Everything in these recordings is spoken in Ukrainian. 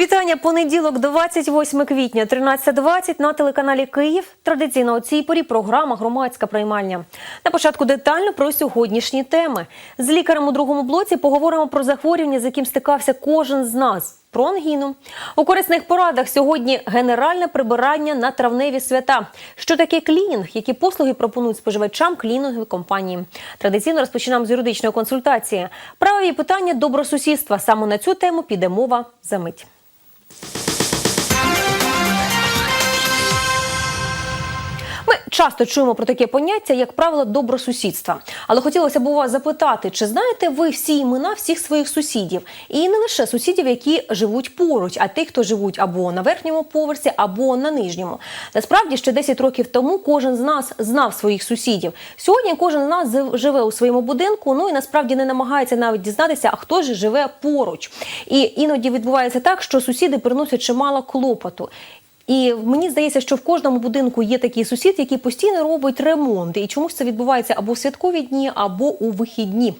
Вітання понеділок, 28 квітня, 13.20 на телеканалі Київ. Традиційно у цій порі програма Громадська приймальня. На початку детально про сьогоднішні теми. З лікарем у другому блоці поговоримо про захворювання, з яким стикався кожен з нас. Про ангіну. У корисних порадах сьогодні генеральне прибирання на травневі свята. Що таке клінінг? Які послуги пропонують споживачам клінінгові компанії? Традиційно розпочинаємо з юридичної консультації. Правові питання добросусідства. Саме на цю тему піде мова за мить. Часто чуємо про таке поняття, як правило, добросусідства. Але хотілося б у вас запитати, чи знаєте ви всі імена всіх своїх сусідів? І не лише сусідів, які живуть поруч, а тих, хто живуть або на верхньому поверсі, або на нижньому. Насправді, ще 10 років тому кожен з нас знав своїх сусідів. Сьогодні кожен з нас живе у своєму будинку. Ну і насправді не намагається навіть дізнатися, а хто ж живе поруч. І іноді відбувається так, що сусіди приносять чимало клопоту. І мені здається, що в кожному будинку є такий сусід, який постійно робить ремонт. І чомусь це відбувається або в святкові дні, або у вихідні.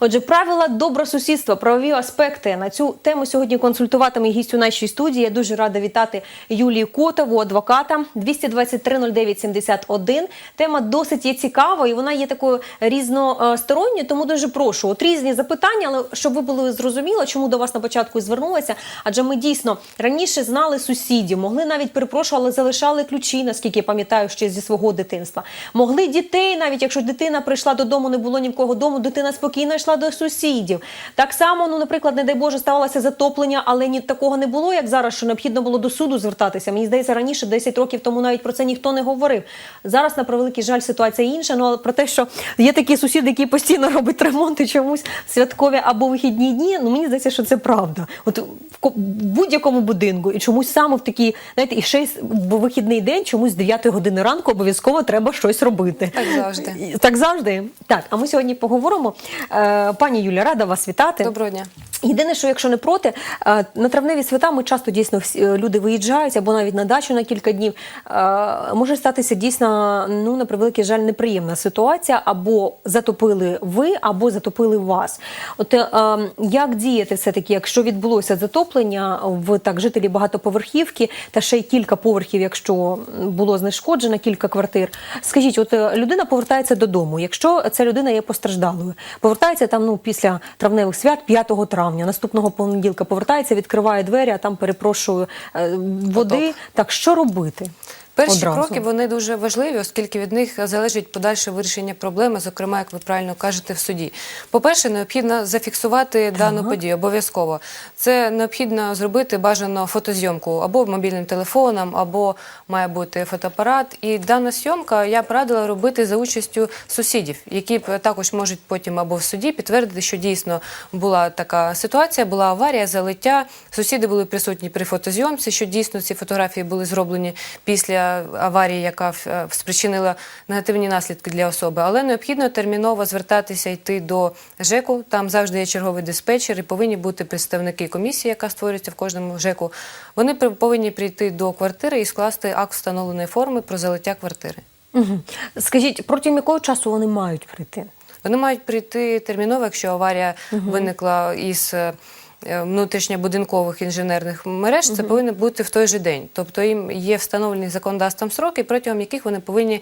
Отже, правила добросусідства, правові аспекти на цю тему сьогодні консультуватиме гість у нашій студії. Я дуже рада вітати Юлію Котову, адвоката 223-09-71. Тема досить є цікава, і вона є такою різносторонньою. Тому дуже прошу от різні запитання, але щоб ви були зрозуміло, чому до вас на початку звернулася. Адже ми дійсно раніше знали сусідів, могли навіть перепрошую, але залишали ключі, наскільки я пам'ятаю, ще зі свого дитинства. Могли дітей, навіть якщо дитина прийшла додому, не було ні в кого дому, дитина спокійно йшла до сусідів. Так само, ну, наприклад, не дай Боже, ставалося затоплення, але ні такого не було, як зараз, що необхідно було до суду звертатися. Мені здається, раніше, 10 років тому, навіть про це ніхто не говорив. Зараз, на превеликий жаль, ситуація інша. Ну але про те, що є такі сусіди, які постійно роблять ремонти чомусь святкові або вихідні дні. Ну мені здається, що це правда. От в будь-якому будинку і чомусь саме в такі, знаєте, і ще й в вихідний день чомусь з 9 години ранку обов'язково треба щось робити. Так завжди. Так завжди. Так, а ми сьогодні поговоримо. Е, Пані Юля, рада вас вітати. Доброго дня. Єдине, що якщо не проти, е, на травневі свята ми часто дійсно е, люди виїжджають або навіть на дачу на кілька днів. Може статися дійсно, ну на превеликий жаль, неприємна ситуація, або затопили ви, або затопили вас. От як діяти все таки, якщо відбулося затоплення в так жителі багатоповерхівки, та ще кілька поверхів, якщо було знешкоджено кілька квартир. Скажіть, от е, людина повертається додому. Якщо ця людина є постраждалою, повертається там ну після травневих свят 5 травня, наступного понеділка повертається, відкриває двері, а там перепрошую е, води. Потоп. Так що робити? Перші Одразу. кроки вони дуже важливі, оскільки від них залежить подальше вирішення проблеми, зокрема, як ви правильно кажете, в суді. По-перше, необхідно зафіксувати дану подію обов'язково. Це необхідно зробити бажано фотозйомку або мобільним телефоном, або має бути фотоапарат. І дана зйомка я б радила робити за участю сусідів, які також можуть потім або в суді підтвердити, що дійсно була така ситуація, була аварія, залиття. Сусіди були присутні при фотозйомці, що дійсно ці фотографії були зроблені після аварії, яка е, спричинила негативні наслідки для особи. Але необхідно терміново звертатися йти до ЖЕКу. Там завжди є черговий диспетчер і повинні бути представники комісії, яка створюється в кожному ЖЕКу. Вони повинні прийти до квартири і скласти акт встановленої форми про залиття квартири. Угу. Скажіть, протягом якого часу вони мають прийти? Вони мають прийти терміново, якщо аварія виникла із е, внутрішньобудинкових інженерних мереж, це повинно бути в той же день. Тобто їм є встановлені законодавством сроки, протягом яких вони повинні е,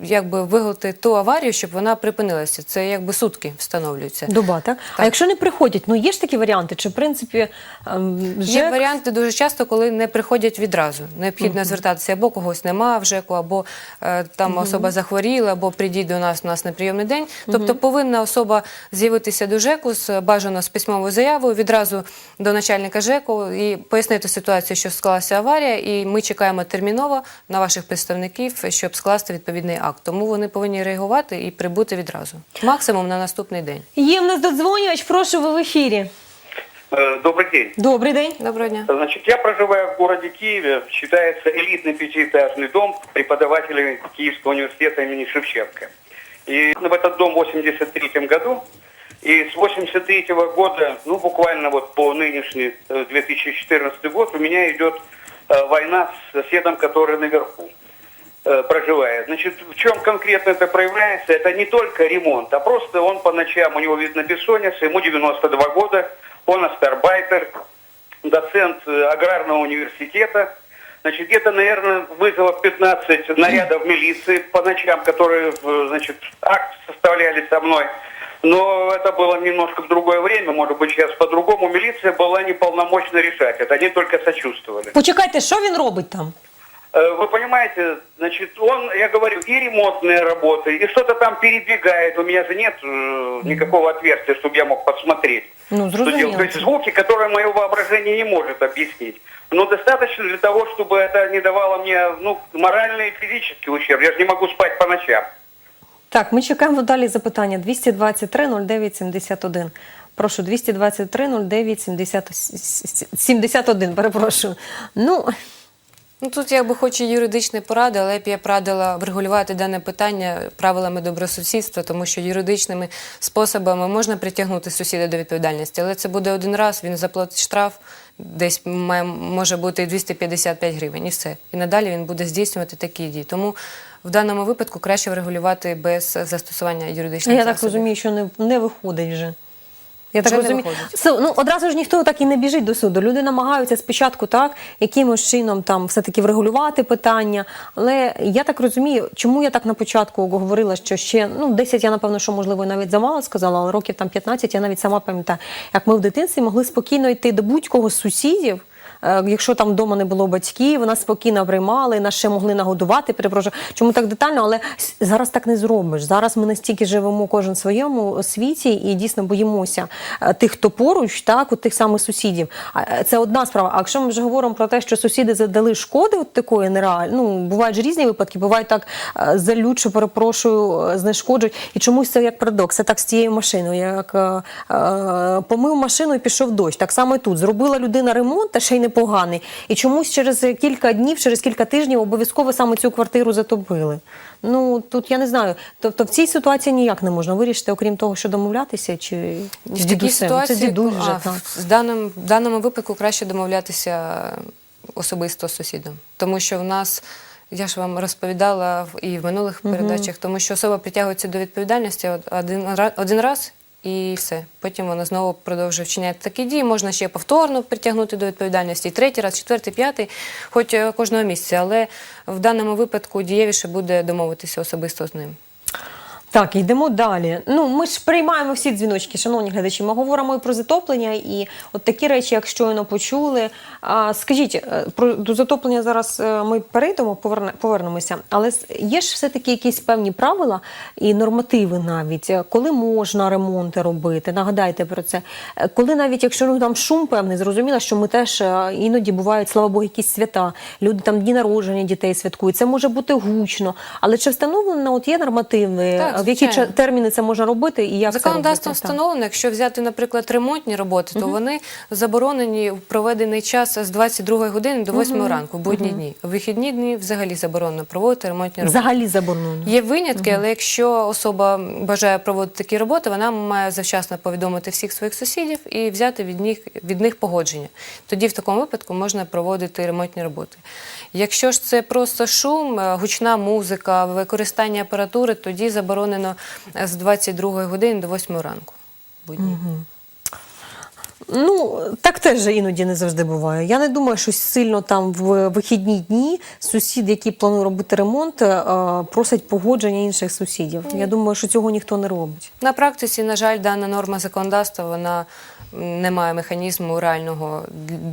якби виголити ту аварію, щоб вона припинилася. Це якби сутки встановлюються. Доба, так? А якщо не приходять, ну є ж такі варіанти, чи в принципі ем, Є варіанти дуже часто, коли не приходять відразу. Необхідно звертатися або когось нема в ЖЕКу, або е, там особа захворіла, або прийдіть до нас у нас на прийомний день. Тобто повинна особа з'явитися до ЖЕКу з бажано з письмовою заявою відразу до начальника ЖЕКу і пояснити ситуацію, що склалася аварія, і ми чекаємо терміново на ваших представників, щоб скласти відповідний акт. Тому вони повинні реагувати і прибути відразу. Максимум на наступний день. Є в нас додзвонювач, прошу ви в ефірі. Э, Добрый день. Добрий день. Доброго дня. Значит, я проживаю в городе Киеве. Считается элитный пятиэтажный дом преподавателей Киевского университета имени Шевченко. И в этот дом в 83 году. И с 83 года, ну, буквально вот по нынешний э, 2014 год у меня идет э, война с соседом, который наверху э, Проживает. Значит, в чем конкретно это проявляется? Это не только ремонт, а просто он по ночам, у него видно бессонница, ему 92 года, он астарбайтер, доцент э, аграрного университета. Значит, где-то, наверное, вызовов 15 нарядов милиции по ночам, которые, э, значит, акт составляли со мной. Но это было немножко в другое время, может быть, сейчас по-другому. Милиция была неполномочна решать это, они только сочувствовали. Почекайте, що він робить там? Э, Вы понимаете, значит, он, я говорю, и ремонтные работы, и что-то там передвигает. У меня же нет э, никакого отверстия, чтобы я мог посмотреть. Ну, что делать. зрозуміло. То есть звуки, которые мое воображение не может объяснить. Но достаточно для того, чтобы это не давало мне ну, моральный и физический ущерб. Я же не могу спать по ночам. Так, ми чекаємо далі запитання 223 09 71. Прошу, 223 09 70 71, перепрошую. Ну, Ну тут якби хоч і юридичної поради, але б я б радила врегулювати дане питання правилами добросусідства, тому що юридичними способами можна притягнути сусіда до відповідальності, але це буде один раз, він заплатить штраф, десь має, може бути і 255 гривень, і все. І надалі він буде здійснювати такі дії. Тому в даному випадку краще врегулювати без застосування юридичних я так розумію, що не, не виходить вже. Я так розумію. Ну, одразу ж ніхто так і не біжить до суду. Люди намагаються спочатку так, якимось чином там все-таки врегулювати питання. Але я так розумію, чому я так на початку говорила, що ще ну 10 я напевно, що можливо навіть замало сказала, але років там 15 я навіть сама пам'ятаю, як ми в дитинстві могли спокійно йти до будь-кого з сусідів. Е, Якщо там вдома не було батьків, нас спокійно приймали, нас ще могли нагодувати. Перепрошую, чому так детально, але зараз так не зробиш. Зараз ми настільки живемо кожен в своєму світі і дійсно боїмося е, тих, хто поруч, так от тих самих сусідів. Е, Це одна справа. А якщо ми вже говоримо про те, що сусіди задали шкоди, от такої нереальної, ну бувають ж різні випадки, бувають так залюче, перепрошую, знешкоджують. І чомусь це як парадокс. Це так з тією машиною. Як помив машину і пішов дощ. Так само і тут зробила людина ремонт, та ще й непоганий. І чомусь через кілька днів, через кілька тижнів обов'язково саме цю квартиру затопили. Ну тут я не знаю. Тобто в цій ситуації ніяк не можна вирішити, окрім того, що домовлятися, чи з дідусем. Це дідусь вже а, так. в даному, в даному випадку краще домовлятися особисто з сусідом. Тому що в нас, я ж вам розповідала і в минулих передачах, тому що особа притягується до відповідальності один, один раз. І все. Потім вона знову продовжує вчиняти такі дії. Можна ще повторно притягнути до відповідальності. Третій раз, четвертий, п'ятий, хоч е, кожного місяця. Але в даному випадку дієвіше буде домовитися особисто з ним. Так, йдемо далі. Ну, ми ж приймаємо всі дзвіночки, шановні глядачі. Ми говоримо і про затоплення, і от такі речі, як щойно почули. А, скажіть, е, про до затоплення зараз е, ми перейдемо, поверне, повернемося. Але є ж все-таки якісь певні правила і нормативи навіть, е, коли можна ремонти робити. Нагадайте про це. Коли навіть якщо ну, там шум певний, зрозуміло, що ми теж іноді бувають, слава Богу, якісь свята. Люди там дні народження дітей святкують. Це може бути гучно. Але чи встановлено, от є нормативи? Так, в які звичайно. терміни це можна робити і як Законодавством це встановлено, якщо взяти, наприклад, ремонтні роботи, то вони заборонені в проведений час з 22 години до 8 ранку, в будні дні. У вихідні дні взагалі заборонено проводити ремонтні роботи. Взагалі заборонено. Є винятки, але якщо особа бажає проводити такі роботи, вона має завчасно повідомити всіх своїх сусідів і взяти від них, від них погодження. Тоді в такому випадку можна проводити ремонтні роботи. Якщо ж це просто шум, е, гучна музика, використання апаратури, тоді заборонено е, з 22 години до 8 ранку. будні. Ну так теж іноді не завжди буває. Я не думаю, що сильно там в вихідні дні сусід, який планує робити ремонт, е, просить погодження інших сусідів. Я думаю, що цього ніхто не робить. На практиці, на жаль, дана норма законодавства вона не має механізму реального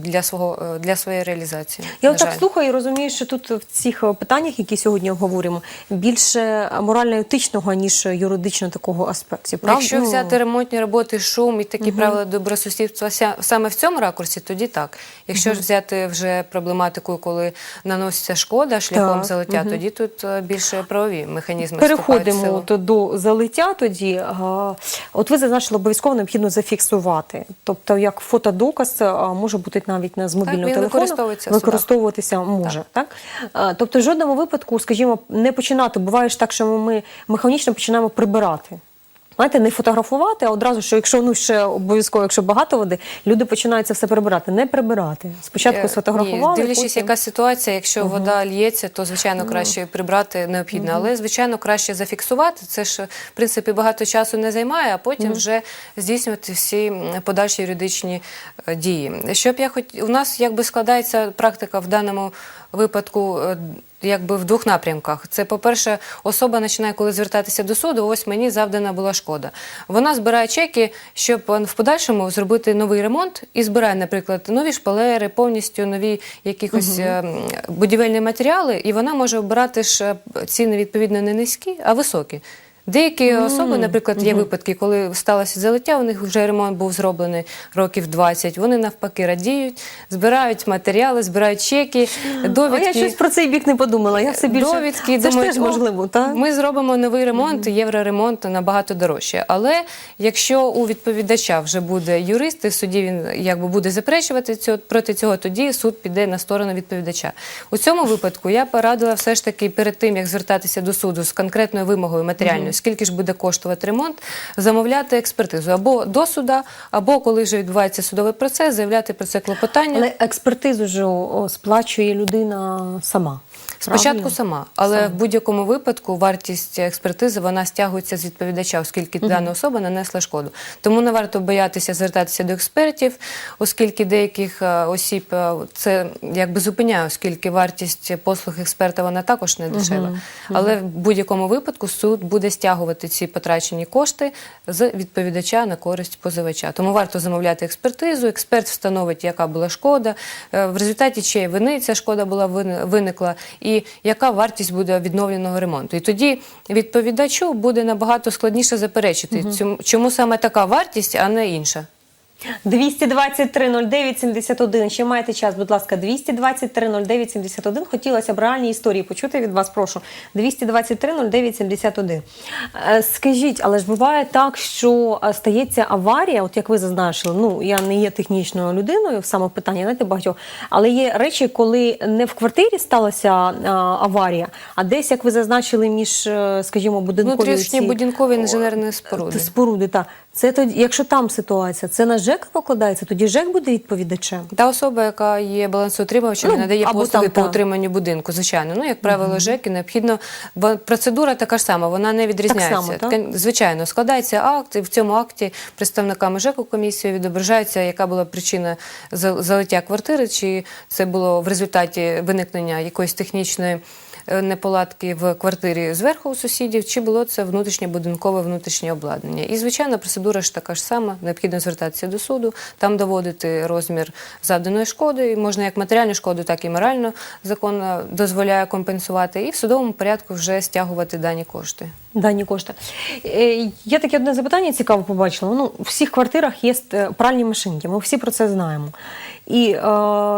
для свого е, для своєї реалізації. Я на отак жаль. слухаю і розумію, що тут в цих питаннях, які сьогодні обговорюємо, більше морально-етичного, ніж юридично такого аспекту. Правда? Якщо взяти ремонтні роботи, шум і такі правила добросусідства саме в цьому ракурсі, тоді так. Якщо ж взяти вже проблематику, коли наноситься шкода шляхом Так, залиття, тоді тут е, більше правові механізми вступають в Переходимо силу. от до залиття тоді. Ага. От ви зазначили, обов'язково необхідно зафіксувати. Тобто, як фотодоказ а, може бути навіть не з мобільного він телефону. використовується в судах. використовуватися може. Так. А, Тобто, в жодному випадку, скажімо, не починати. Буває ж так, що ми механічно починаємо прибирати. Знаєте, не фотографувати, а одразу, що якщо ну ще обов'язково, якщо багато води, люди починають це все прибирати. Не прибирати. Спочатку Е, сфотографували. Ні, дивлячись, потім... яка ситуація, якщо вода л'ється, то звичайно краще прибрати необхідно. Але звичайно краще зафіксувати. Це ж в принципі багато часу не займає, а потім вже здійснювати всі подальші юридичні е, дії. Щоб я хоч у нас якби складається практика в даному випадку. е, Якби в двох напрямках. Це, по-перше, особа починає, коли звертатися до суду, ось мені завдана була шкода. Вона збирає чеки, щоб е, в подальшому зробити новий ремонт і збирає, наприклад, нові шпалери, повністю нові якихось угу. будівельні матеріали, і вона може обирати ж ціни відповідно не низькі, а високі. Деякі особи, наприклад, є випадки, коли сталося залиття, у них вже ремонт був зроблений років 20, Вони навпаки радіють, збирають матеріали, збирають чеки, А я щось про цей бік не подумала. Я все більше Довідки, це думають, ж теж можливо, так? Ми зробимо новий ремонт, євроремонт набагато дорожче. Але якщо у відповідача вже буде юрист, і в суді він якби буде заперечувати цього проти цього, тоді суд піде на сторону відповідача. У цьому випадку я порадила все ж таки перед тим, як звертатися до суду з конкретною вимогою матеріальною, скільки ж буде коштувати ремонт, замовляти експертизу або до суда, або коли вже відбувається судовий процес, заявляти про це клопотання. Але експертизу ж сплачує людина сама. Спочатку правильно? сама, але в будь-якому випадку вартість експертизи вона стягується з відповідача, оскільки дана особа нанесла шкоду. Тому не варто боятися звертатися до експертів, оскільки деяких е, осіб е, це якби зупиняє, оскільки вартість послуг експерта вона також не дешева. Але в будь-якому випадку суд буде стягувати ці потрачені кошти з відповідача на користь позивача. Тому варто замовляти експертизу. Експерт встановить, яка була шкода, е, в результаті чиєї вини ця шкода була виникла, і яка вартість буде відновленого ремонту. І тоді відповідачу буде набагато складніше заперечити, цьому- чому саме така вартість, а не інша. 223-09-71. Ще маєте час, будь ласка, 223-09-71. Хотілося б реальні історії почути від вас, прошу. 223-09-71. Е, Скажіть, але ж буває так, що е, стається аварія, от як ви зазначили, ну, я не є технічною людиною в саме питанні, знаєте, багатьох, але є речі, коли не в квартирі сталася е, аварія, а десь, як ви зазначили, між, е, скажімо, будинкові Внутрішні ці- будинкові інженерні споруди. Споруди, так. Це тоді, якщо там ситуація, це на ЖЕК покладається, тоді ЖЕК буде відповідачем. Та особа, яка є балансоутримувачем, Ну, надає послуги там, по та. утриманню будинку, звичайно. Ну, як правило, ЖЕКи необхідно, бо процедура така ж сама, вона не відрізняється. само, так? Звичайно, складається акт, і в цьому акті представниками ЖЕКу комісії відображається, яка була причина за- залиття квартири, чи це було в результаті виникнення якоїсь технічної неполадки в квартирі зверху у сусідів, чи було це внутрішнє будинкове внутрішнє обладнання. І, звичайно, процедура ж така ж сама. Необхідно звертатися до суду, там доводити розмір завданої шкоди. І можна як матеріальну шкоду, так і моральну закон е, дозволяє компенсувати. І в судовому порядку вже стягувати дані кошти. Дані кошти. Е, Я таке одне запитання цікаво побачила. Ну, у всіх квартирах є е, пральні машинки, ми всі про це знаємо. І е,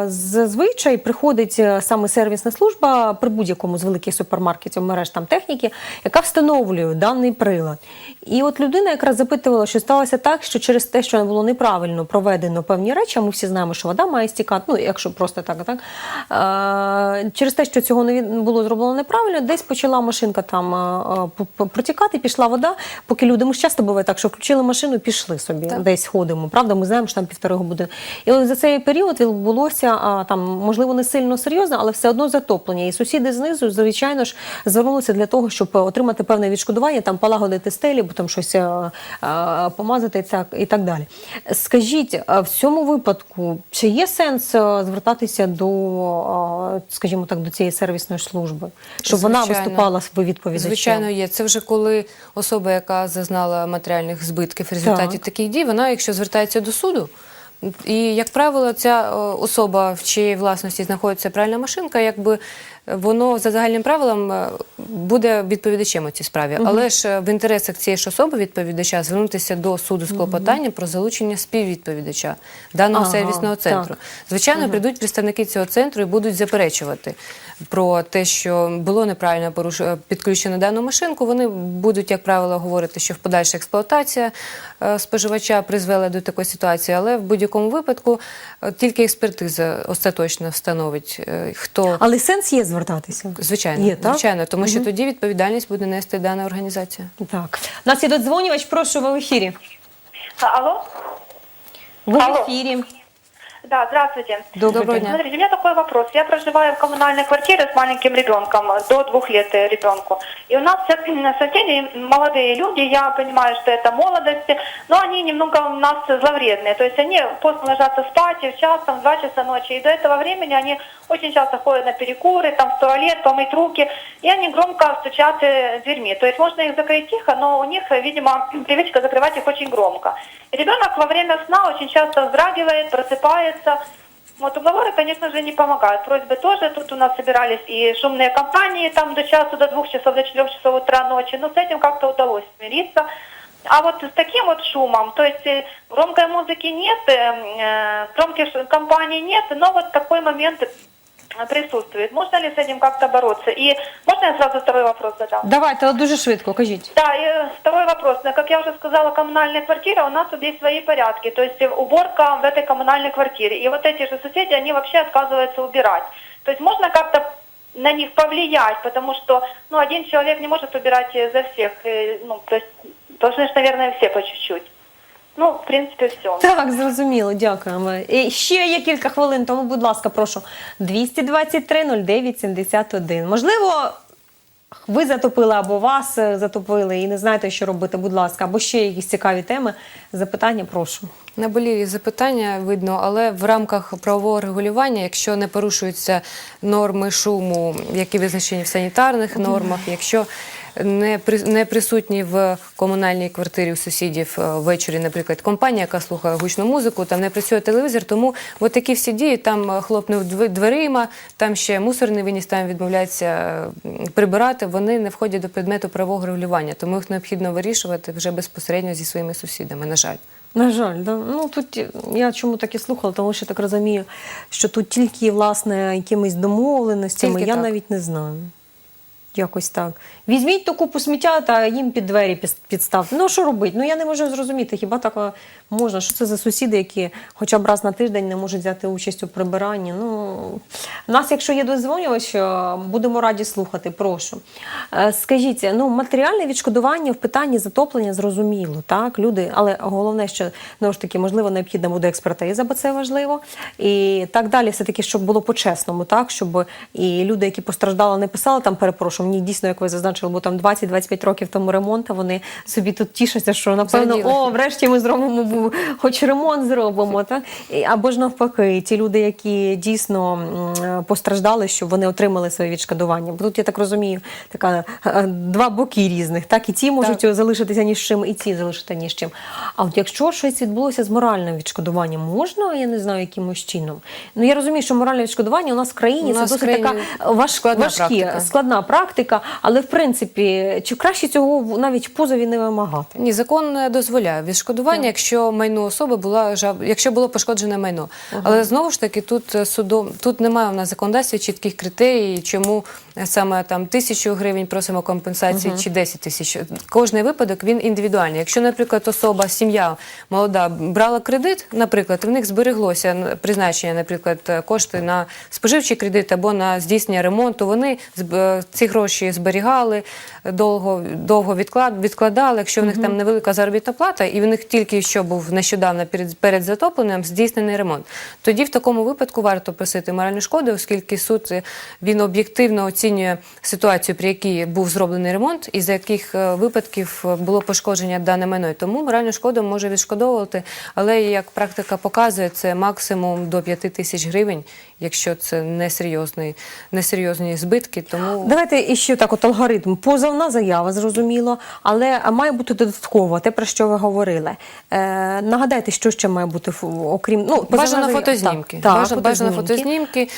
зазвичай приходить е, саме сервісна служба при будь-якому з великих супермаркетів мереж там техніки, яка встановлює даний прилад. І от людина якраз запитувала, що сталося так, що через те, що було неправильно проведено певні речі, а ми всі знаємо, що вода має стікати, ну якщо просто так, так через те, що цього не було зроблено неправильно, десь почала машинка там протікати, пішла вода, поки люди, ми ж часто буває так, що включили машину, пішли собі, Так. десь ходимо. Правда, ми знаємо, що там півтори години. І от за цей період відбулося там, можливо, не сильно серйозно, але все одно затоплення. І сусіди знизу, звичайно ж, звернулися для того, щоб отримати певне відшкодування, там полагодити стелі, бо там щось е, е, помазати і так, далі. Скажіть, а в цьому випадку чи є сенс е, звертатися до, е, скажімо так, до цієї сервісної служби, щоб вона виступала відповідачем? Звичайно, є. Це вже коли особа, яка зазнала матеріальних збитків в результаті Так. таких дій, вона, якщо звертається до суду, і, як правило, ця е, особа, в чиїй власності знаходиться пральна машинка, якби воно за загальним правилом е, буде відповідачем у цій справі. Але ж е, в інтересах цієї ж особи відповідача звернутися до суду з клопотанням про залучення співвідповідача даного Ага, сервісного центру. так. Звичайно, прийдуть представники цього центру і будуть заперечувати про те, що було неправильно поруш... е, підключено дану машинку. Вони будуть, як правило, говорити, що в подальша експлуатація споживача призвела до такої ситуації, але в будь-якому випадку тільки експертиза остаточно встановить, хто Але сенс є звертатися? Звичайно, Є, так? звичайно, тому що тоді відповідальність буде нести дана організація. Так. У нас є додзвонювач, прошу, ви в ефірі. Алло? Ви в Алло. ефірі. Да, здравствуйте. Доброго дня. Смотрите, у меня такой вопрос. Я проживаю в коммунальной квартире с маленьким ребенком, до двух лет э, ребенку. И у нас соседи молодые люди, я понимаю, что это молодость, но они немного у нас зловредные. То есть они поздно ложатся спать и в час, там, в два часа ночи. И до этого времени они очень часто ходят на перекуры, там, в туалет, помыть руки. И они громко стучат э, дверьми. То есть можно их закрыть тихо, но у них, э, видимо, привычка закрывать их очень громко. И ребенок во время сна очень часто вздрагивает, просыпается. Вот уговоры, конечно же, не помогают. Просьбы тоже. Тут у нас собирались и шумные компании там до часу, до двух часов, до четырех часов утра ночи. Но с этим как-то удалось смириться. А вот с таким вот шумом, то есть э, громкой музыки нет, э, э, громких ш- компаний нет, но вот такой момент э, присутствует. Можно ли с этим как-то бороться? И можно я сразу второй вопрос задам? Давайте, але дуже швидко, кажіть. Да, и э, второй вопрос. Ну, Как я уже сказала, коммунальная квартира, у нас тут есть свои порядки. То есть э, уборка в этой коммунальной квартире. И вот эти же соседи, они вообще отказываются убирать. То есть можно как-то на них повлиять, потому что ну, один человек не может убирать э, за всех. э, Ну, то есть должны же, наверное, все по чуть-чуть. Ну, в принципе, все. Так, зрозуміло, дякуємо. І ще є кілька хвилин, тому, будь ласка, прошу. 223 09 71. Можливо, ви затопили або вас е, затопили і не знаєте, що робити, будь ласка, або ще якісь цікаві теми. Запитання, прошу. Наболілі запитання видно, але в рамках правового регулювання, якщо не порушуються норми шуму, які визначені в санітарних нормах, якщо не при не присутні в комунальній квартирі у сусідів е, ввечері, наприклад, компанія, яка слухає гучну музику, там не працює телевізор, тому от такі всі дії там е, хлопнув дверима, там ще мусорний виніс, там відмовляється прибирати. Вони не входять до предмету правового регулювання, тому їх необхідно вирішувати вже безпосередньо зі своїми сусідами. На жаль. На жаль, да. ну тут я чому так і слухала, тому що так розумію, що тут тільки власне якимись домовленостями, Тільки я так. навіть не знаю. Якось так. Візьміть ту купу сміття та їм під двері підставте. Ну що робити? Ну я не можу зрозуміти, хіба так можна? Що це за сусіди, які хоча б раз на тиждень не можуть взяти участь у прибиранні? Ну нас, якщо є дозвонювач, будемо раді слухати. Прошу. Е, Скажіть, ну матеріальне відшкодування в питанні затоплення зрозуміло, так люди, але головне, що знову ж таки можливо необхідна буде експертиза, бо це важливо, і так далі, все таки, щоб було по-чесному, так щоб і люди, які постраждали, не писали там перепрошую. Мені дійсно, як ви зазначили, бо там 20-25 років тому ремонт, а вони собі тут тішаться, що напевно, о, врешті ми зробимо, хоч ремонт зробимо. Так? Або ж навпаки, ті люди, які дійсно постраждали, щоб вони отримали своє відшкодування. Бо тут я так розумію, така е, два боки різних. Так, і ті можуть залишитися ні з чим, і ці залишити ні з чим. А от якщо щось відбулося з моральним відшкодуванням, можна, я не знаю, якимось чином. Ну я розумію, що моральне відшкодування у нас в країні У це нас в досить країні така важ, складна важкі, практика. складна практика, але в принципі, чи краще цього навіть позові не вимагати? Ні, закон не дозволяє відшкодування, якщо майно особи була якщо було пошкоджене майно. Але знову ж таки, тут е, судом тут немає у нас в законодавстві чітких критерій, чому е, саме там тисячу гривень просимо компенсації чи 10 тисяч. Кожний випадок він індивідуальний. Якщо, наприклад, особа, сім'я молода брала кредит, наприклад, в них збереглося призначення, наприклад, е, кошти на споживчий кредит або на здійснення ремонту. Вони ці гроші зберігали довго, довго відклад, відкладали. Якщо в них там невелика заробітна плата, і в них тільки що був нещодавно перед, перед затопленням здійснений ремонт. Тоді в такому випадку варто просити моральну шкоду, оскільки суд е, він об'єктивно оцінює ситуацію, при якій був зроблений ремонт, і за яких е, випадків е, було пошкодження дане майно. Тому моральну шкоду може відшкодовувати, але як практика показує, це максимум до 5 тисяч гривень, якщо це несерйозні, несерйозні збитки. Тому Давайте іще так, от алгоритм. Позовна заява, зрозуміло, але має бути додатково те, про що ви говорили. Е, нагадайте, що ще має бути окрім ну Бажано фотознімки. Так, Бажано, бажано фотознімки,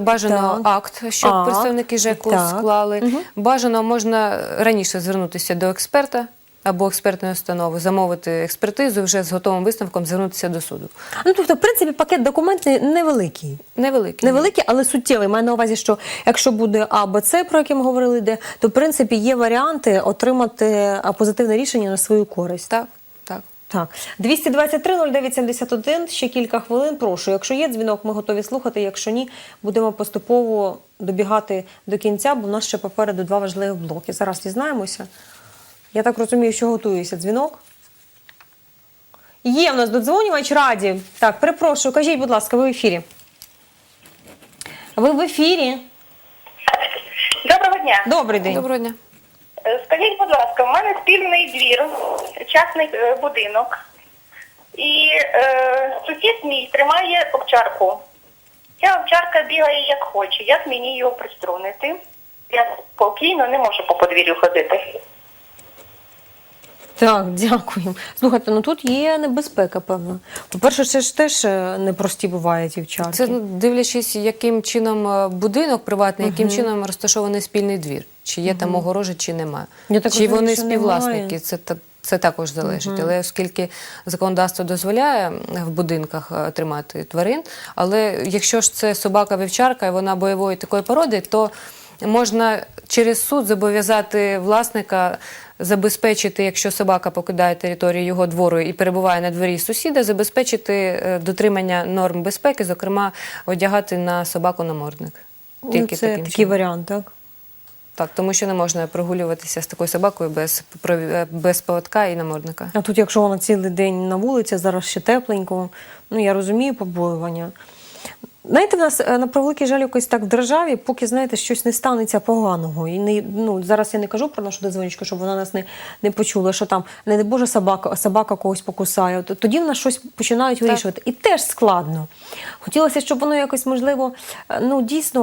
бажано Так. акт, щоб Акт. представники ЖЕКу Так. склали. Бажано можна раніше звернутися до експерта або експертної установи, замовити експертизу, вже з готовим висновком звернутися до суду. Ну тобто, в принципі, пакет документів невеликий. Невеликий. Невеликий, але суттєвий. Маю на увазі, що якщо буде А, Б, С, про яке ми говорили, де, то в принципі є варіанти отримати позитивне рішення на свою користь. Так, так. Так, 223 09 71, ще кілька хвилин. Прошу. Якщо є дзвінок, ми готові слухати. Якщо ні, будемо поступово добігати до кінця, бо в нас ще попереду два важливі блоки. Зараз дізнаємося. Я так розумію, що готується дзвінок. Є в нас додзвонювач раді. Так, перепрошую, кажіть, будь ласка, ви в ефірі. Ви в ефірі. Доброго дня. Добрий день. Доброго дня. Е, Скажіть, будь ласка, в мене спільний двір, частний е, будинок, і е, сусід мій тримає овчарку. Ця овчарка бігає як хоче. Як мені його приструнити? Я спокійно не можу по подвір'ю ходити. Так, дякую. Слухайте, ну тут є небезпека, певно. По-перше, це ж теж е, непрості бувають дівчатки. Це ну, дивлячись, яким чином е, будинок приватний, яким чином розташований спільний двір. Чи є там огорожа, чи немає. Я так чи розумію, вони що співвласники, немає. це, та- це також залежить. Але оскільки законодавство дозволяє в будинках е, тримати тварин, але якщо ж це собака-вівчарка і вона бойової такої породи, то можна через суд зобов'язати власника забезпечити, якщо собака покидає територію його двору і перебуває на дворі сусіда, забезпечити е, дотримання норм безпеки, зокрема, одягати на собаку намордник. ну, Тільки це таким такий чином. варіант, так? Так, тому що не можна прогулюватися з такою собакою без, е, без поводка і намордника. А тут, якщо вона цілий день на вулиці, зараз ще тепленько, ну я розумію побоювання. Знаєте, в нас е, на превеликий жаль якось так в державі, поки знаєте, щось не станеться поганого. І не ну зараз я не кажу про нашу дозвоничку, щоб вона нас не, не почула, що там не дай Боже собака, собака когось покусає. Тоді в нас щось починають вирішувати. І теж складно. Хотілося, щоб воно якось можливо, е, ну дійсно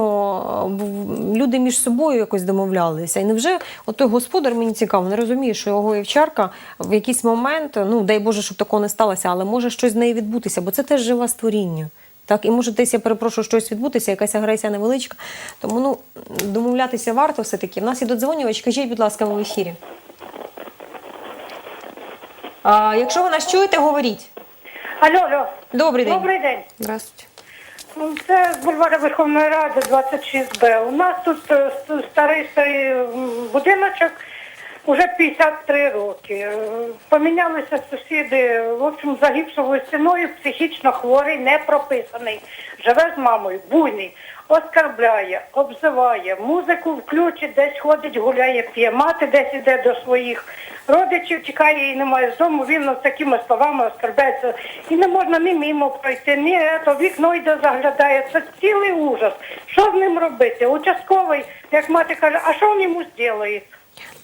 е, люди між собою якось домовлялися. І невже от той господар мені цікаво, не розуміє, що його вівчарка в якийсь момент, ну дай Боже, щоб такого не сталося, але може щось з нею відбутися, бо це теж живе створіння. Так, і може десь я перепрошую щось відбутися, якась агресія невеличка. Тому ну домовлятися варто все-таки. У нас є додзвонювач, кажіть, будь ласка, ви в ефірі. А, якщо ви нас чуєте, говоріть. Алло, алло. Добрий день. Добрий день. Здравствуйте. Ну, Це з бульвара Верховної Ради, 26Б. У нас тут е, старий старий м, будиночок, уже 53 роки. Е, Помінялися сусіди, в общем, за гіпсовою стіною, психічно хворий, не прописаний. Живе з мамою, буйний, оскарбляє, обзиває, музику включить, десь ходить, гуляє, п'є, мати десь іде до своїх родичів, тікає і немає з дому, він ну, такими словами оскарбляється. І не можна ні мимо пройти, ні ето, вікно йде заглядає. Це цілий ужас. Що з ним робити? Участковий, як мати каже, а що він йому зробить?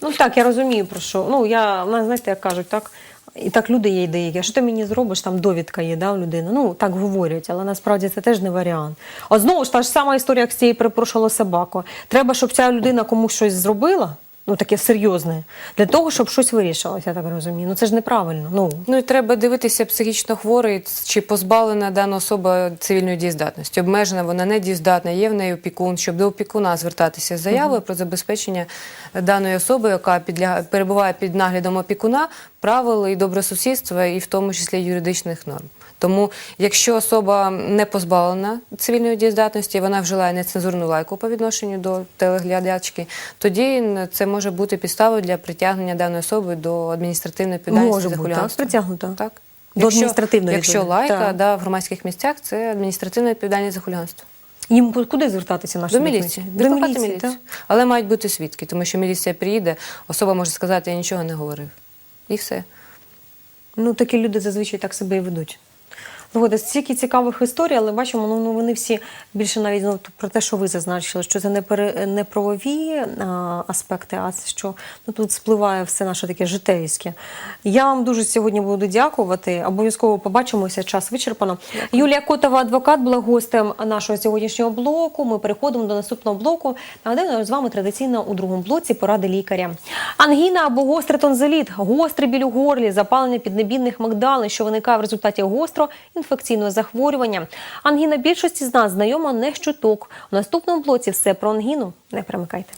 Ну так, я розумію про що. Ну я знаєте, як кажуть, так. І так люди є деякі. Що ти мені зробиш? Там довідка є, да, у людини. Ну так говорять, але насправді це теж не варіант. А знову ж та ж сама історія, як з цією припрошувала собаку. Треба, щоб ця людина комусь щось зробила, ну таке серйозне, для того, щоб щось вирішилося, я так розумію. Ну це ж неправильно. Ну Ну і треба дивитися психічно хворий, чи позбавлена дана особа цивільної дієздатності. Обмежена вона не дієздатна, є в неї опікун, щоб до опікуна звертатися з заявою про забезпечення даної особи, яка підлягає, перебуває під наглядом опікуна, правил і добросусідства, і в тому числі юридичних норм. Тому, якщо особа не позбавлена цивільної дієздатності, вона вжила нецензурну лайку по відношенню до телеглядачки, тоді це може бути підставою для притягнення даної особи до адміністративної відповідальності Може за бути, так, хуліганство. притягнуто? Так. До адміністративної Якщо лайка Так. да, в громадських місцях, це адміністративна відповідальність за хуліганство. їм куди звертатися наші До міліції. Викликати міліцію. так? Але мають бути свідки, тому що міліція приїде, особа може сказати, я нічого не говорив. І все. Ну, такі люди зазвичай так себе і ведуть. Згода, стільки цікавих історій, але бачимо, ну, ну вони всі більше навіть ну, про те, що ви зазначили, що це не, пере, не правові а, аспекти, а це що ну, тут спливає все наше таке житейське. Я вам дуже сьогодні буду дякувати. Обов'язково побачимося. Час вичерпано. Юлія Котова, адвокат, була гостем нашого сьогоднішнього блоку. Ми переходимо до наступного блоку. Нагадаю, з вами традиційно у другому блоці поради лікаря. Ангіна або гострий тонзиліт, гострий біль у горлі, запалення піднебінних мигдалин, що виникає в результаті гостро інфекційного захворювання. Ангіна більшості з нас знайома не щуток. У наступному блоці все про ангіну. Не перемикайте.